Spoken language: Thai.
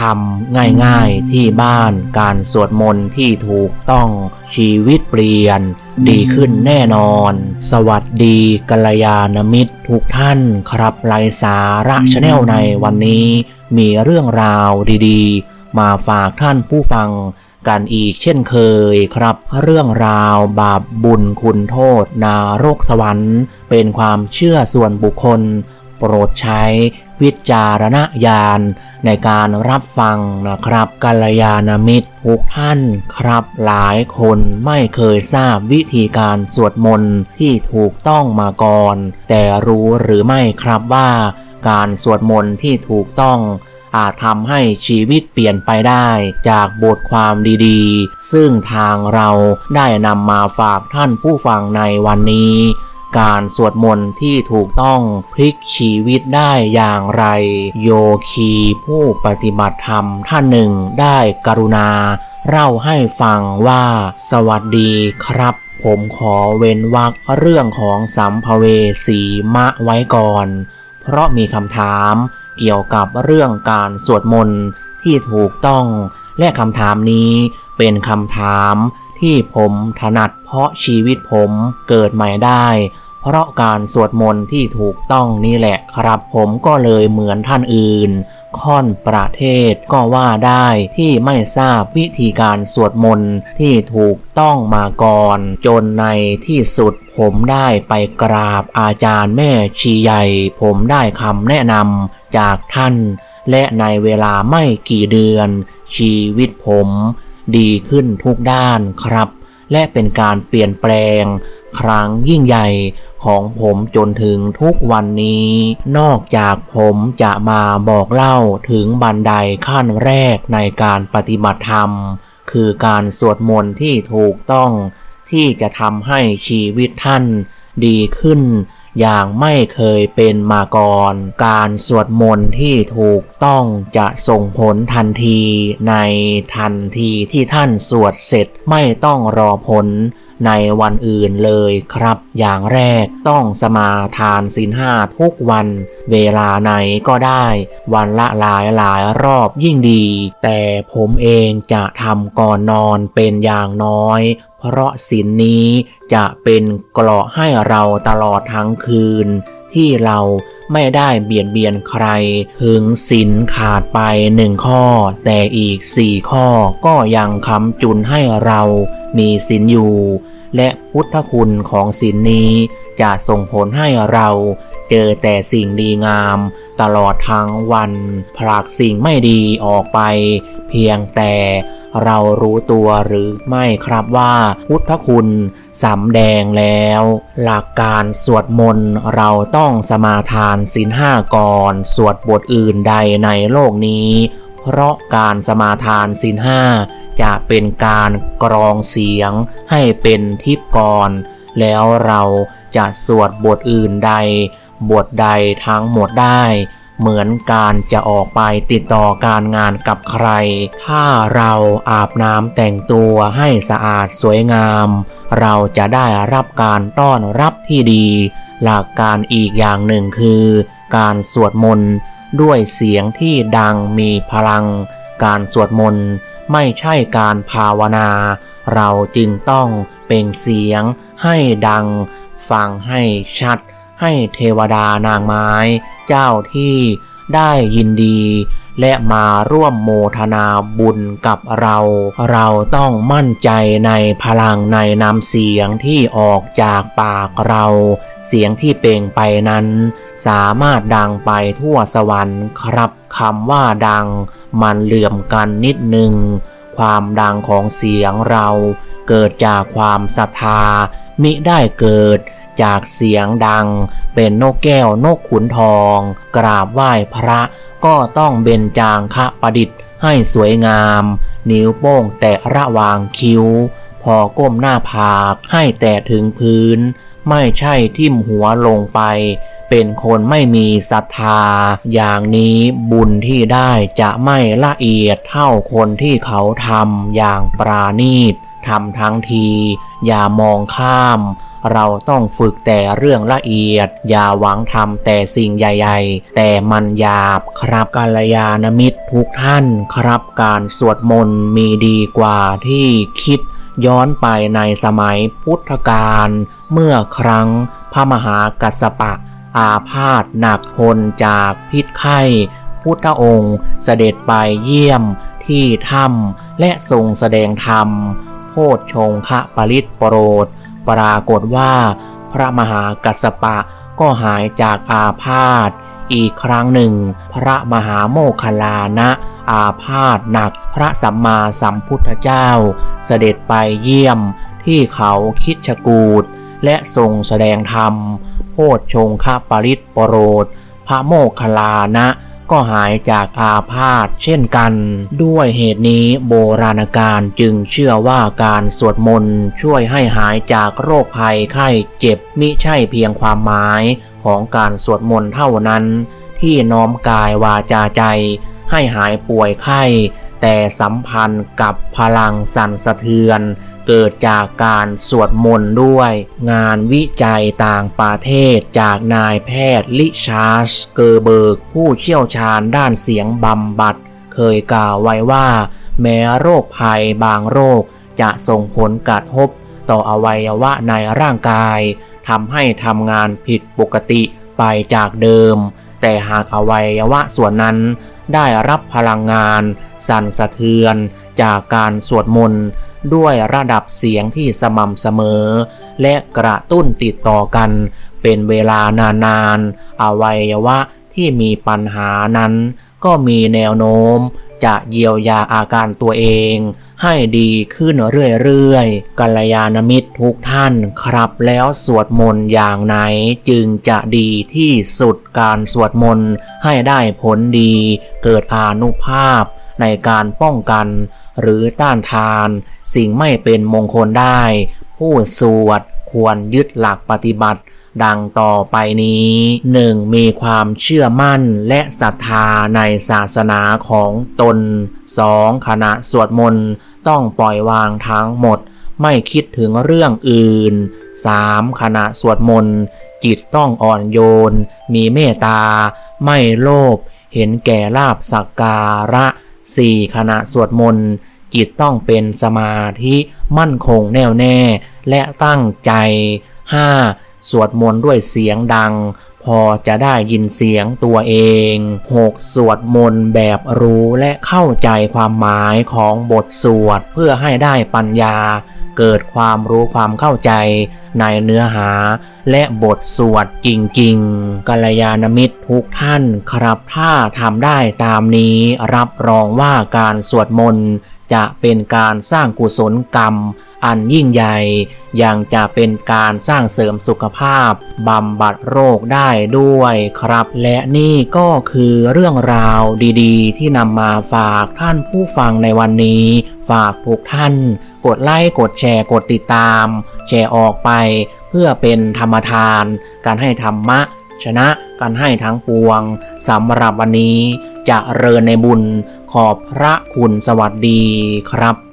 ทำง่ายๆที่บ้านการสวดมนต์ที่ถูกต้องชีวิตเปลี่ยน ดีขึ้นแน่นอน สวัสดีกัลยาณมิตรทุกท่านครับไลฟ์สาระชาแนลในวันนี้ มีเรื่องราวดีๆ มาฝากท่านผู้ฟังกันอีกเช่นเคยครับ เรื่องราวบาปบุญคุณโทษนารกสวรรค์ เป็นความเชื่อส่วนบุคคล โปรดใช้ วิจารณญาณในการรับฟังนะครับกัลยาณมิตรทุกท่านครับหลายคนไม่เคยทราบวิธีการสวดมนต์ที่ถูกต้องมาก่อน แต่รู้หรือไม่ครับว่าการสวดมนต์ที่ถูกต้องอาจทำให้ชีวิตเปลี่ยนไปได้จากบทความดีๆ ซึ่งทางเราได้นำมาฝากท่านผู้ฟังในวันนี้ การสวดมนต์ที่ถูกต้องพลิกชีวิตได้อย่างไร โยคีผู้ปฏิบัติธรรมท่านหนึ่งได้กรุณา เล่าให้ฟังว่า สวัสดีครับผมขอเว้นวรรคเรื่องของสัมภเวสีมะไว้ก่อน เพราะมีคำถามเกี่ยวกับเรื่องการสวดมนต์ที่ถูกต้อง และคำถามนี้เป็นคำถาม ที่ผมถนัดเพราะชีวิตผมเกิดใหม่ได้ เพราะการสวดมนต์ที่ถูกต้องนี่แหละครับผมก็เลยเหมือนท่านอื่น ค่อนประเทศก็ว่าได้ที่ไม่ทราบวิธีการสวดมนต์ที่ถูกต้องมาก่อน จนในที่สุดผมได้ไปกราบอาจารย์แม่ชีใหญ่ ผมได้คำแนะนำจากท่าน และในเวลาไม่กี่เดือน ชีวิตผม ดีขึ้นทุกด้านครับ และเป็นการเปลี่ยนแปลง ครั้งยิ่งใหญ่ของผมจนถึงทุกวันนี้ นอกจากผมจะมาบอกเล่าถึงบันไดขั้นแรกในการปฏิบัติธรรม คือการสวดมนต์ที่ถูกต้องที่จะทำให้ชีวิตท่านดีขึ้น อย่างไม่เคยเป็นมาก่อน การสวดมนต์ที่ถูกต้องจะส่งผลทันทีในทันทีที่ท่านสวดเสร็จไม่ต้องรอผลในวันอื่นเลยครับ อย่างแรกต้องสมาทานศีลห้าทุกวัน เวลาไหนก็ได้ วันละหลายหลายรอบยิ่งดี แต่ผมเองจะทำก่อนนอนเป็นอย่างน้อย เพราะศีลนนี้จะเป็นเกราะให้เราตลอดทั้งคืน ที่เราไม่ได้เบียดเบียนใคร ถึงศีลขาดไปหนึ่งข้อ แต่อีกสี่ข้อก็ยังค้ำจุนให้เรามีศีลอยู่ และพุทธคุณของศีลนนี้จะส่งผลให้เราเจอแต่สิ่งดีงาม ตลอดทั้งวันผลักสิ่งไม่ดีออกไป เพียงแต่ เรารู้ตัวหรือไม่ครับว่าพุทธคุณสำแดงแล้ว หลักการสวดมนต์เราต้องสมาทานศีลห้าก่อนสวดบทอื่นใดในโลกนี้ เพราะการสมาทานศีลห้าจะเป็นการกรองเสียงให้เป็นทิพย์ก่อน แล้วเราจะสวดบทอื่นใด บทใดทั้งหมดได้ เหมือนการจะออกไปติดต่อการงานกับใคร ถ้าเราอาบน้ำแต่งตัวให้สะอาดสวยงาม เราจะได้รับการต้อนรับที่ดี หลักการอีกอย่างหนึ่งคือ การสวดมนต์ด้วยเสียงที่ดังมีพลัง การสวดมนต์ไม่ใช่การภาวนา เราจึงต้องเปล่งเสียงให้ดัง ฟังให้ชัด ให้เทวดานางไม้ เจ้าที่ได้ยินดี และมาร่วมโมทนาบุญกับเรา เราต้องมั่นใจในพลังในน้ำเสียงที่ออกจากปากเรา เสียงที่เป่งไปนั้น สามารถดังไปทั่วสวรรค์ครับคำว่าดัง มันเหลื่อมกันนิดหนึ่งความดังของเสียงเรา เกิดจากความศรัทธามิได้เกิด จากเสียงดัง เป็นนกแก้วนกขุนทอง กราบไหว้พระก็ต้องเบญจางคะประดิษฐ์ให้สวยงาม นิ้วโป้งแตะระหว่างคิ้ว พอก้มหน้าผากให้แตะถึงพื้น ไม่ใช่ทิ่มหัวลงไป เป็นคนไม่มีศรัทธา อย่างนี้บุญที่ได้จะไม่ละเอียดเท่าคนที่เขาทำอย่างปราณีตทำทั้งที อย่ามองข้าม เราต้องฝึกแต่เรื่องละเอียด อย่าหวังทำแต่สิ่งใหญ่ๆ แต่มันหยาบครับกัลยาณมิตรทุกท่านครับการสวดมนต์มีดีกว่าที่คิดย้อนไปในสมัยพุทธกาลเมื่อครั้งพระมหากัสสปะ อาพาธหนักทนจากพิษไข้พุทธองค์เสด็จไปเยี่ยมที่ถ้ำและทรงแสดงธรรม โพชฌงคะปริตโปรด ปรากฏว่า พระมหากัสปะก็หายจากอาพาธอีกครั้งหนึ่ง พระมหาโมคคลลานะอาพาธหนักพระสัมมาสัมพุทธเจ้า เสด็จไปเยี่ยมที่เขาคิดชกูดและทรงแสดงธรรม โพชฌงคปริตโปรดพระโมคคัลลานะ ก็หายจากอาพาธเช่นกัน ด้วยเหตุนี้โบราณการจึงเชื่อว่าการสวดมนต์ช่วยให้หายจากโรคภัยไข้เจ็บมิใช่เพียงความหมายของการสวดมนต์เท่านั้น ที่น้อมกายวาจาใจ ให้หายป่วยไข้ แต่สัมพันธ์กับพลังสั่นสะเทือน เกิดจากการสวดมนต์ด้วย งานวิจัยต่างประเทศจากนายแพทย์ลิชาร์สเกอร์เบิร์ก ผู้เชี่ยวชาญด้านเสียงบำบัด เคยกล่าวไว้ว่า แม้โรคภัยบางโรคจะส่งผลกระทบ ต่ออวัยวะในร่างกายทำให้ทำงานผิดปกติไปจากเดิม แต่หากอวัยวะส่วนนั้นได้รับพลังงาน สั่นสะเทือนจากการสวดมนต์ ด้วยระดับเสียงที่สม่ำเสมอ และกระตุ้นติดต่อกันเป็นเวลานานๆอวัยวะที่มีปัญหานั้น ก็มีแนวโน้ม จะเยียวยาอาการตัวเอง ให้ดีขึ้นเรื่อยๆกัลยาณมิตรทุกท่านครับ แล้วสวดมนต์อย่างไหนจึงจะดีที่สุดการสวดมนต์ให้ได้ผลดี เกิดอานุภาพในการป้องกัน หรือต้านทาน สิ่งไม่เป็นมงคลได้ ผู้สวดควรยึดหลักปฏิบัติ ดังต่อไปนี้ 1. มีความเชื่อมั่นและศรัทธาในศาสนาของตน 2. ขณะสวดมนต์ต้องปล่อยวางทั้งหมด ไม่คิดถึงเรื่องอื่น 3. ขณะสวดมนต์จิตต้องอ่อนโยน มีเมตตา ไม่โลภ เห็นแก่ลาบสักการะ 4. ขณะสวดมนต์ จิตต้องเป็นสมาธิมั่นคงแน่วแน่ และตั้งใจ 5. สวดมนต์ด้วยเสียงดัง พอจะได้ยินเสียงตัวเอง 6. สวดมนต์แบบรู้และเข้าใจความหมายของบทสวดเพื่อให้ได้ปัญญา เกิดความรู้ความเข้าใจในเนื้อหาและบทสวดจริงๆ กัลยาณมิตรทุกท่านครับถ้าทำได้ตามนี้รับรองว่าการสวดมนต์ จะเป็นการสร้างกุศลกรรม อันยิ่งใหญ่ยังจะเป็นการสร้างเสริมสุขภาพบำบัดโรคได้ด้วยครับ และนี่ก็คือเรื่องราวดีๆ ที่นำมาฝากท่านผู้ฟังในวันนี้ ฝากทุกท่าน กดไลค์กดแชร์กดติดตาม แชร์ออกไปเพื่อเป็นธรรมทาน การให้ธรรมะ ชนะการให้ทั้งปวงสำหรับวันนี้จะเริญในบุญขอบพระคุณสวัสดีครับ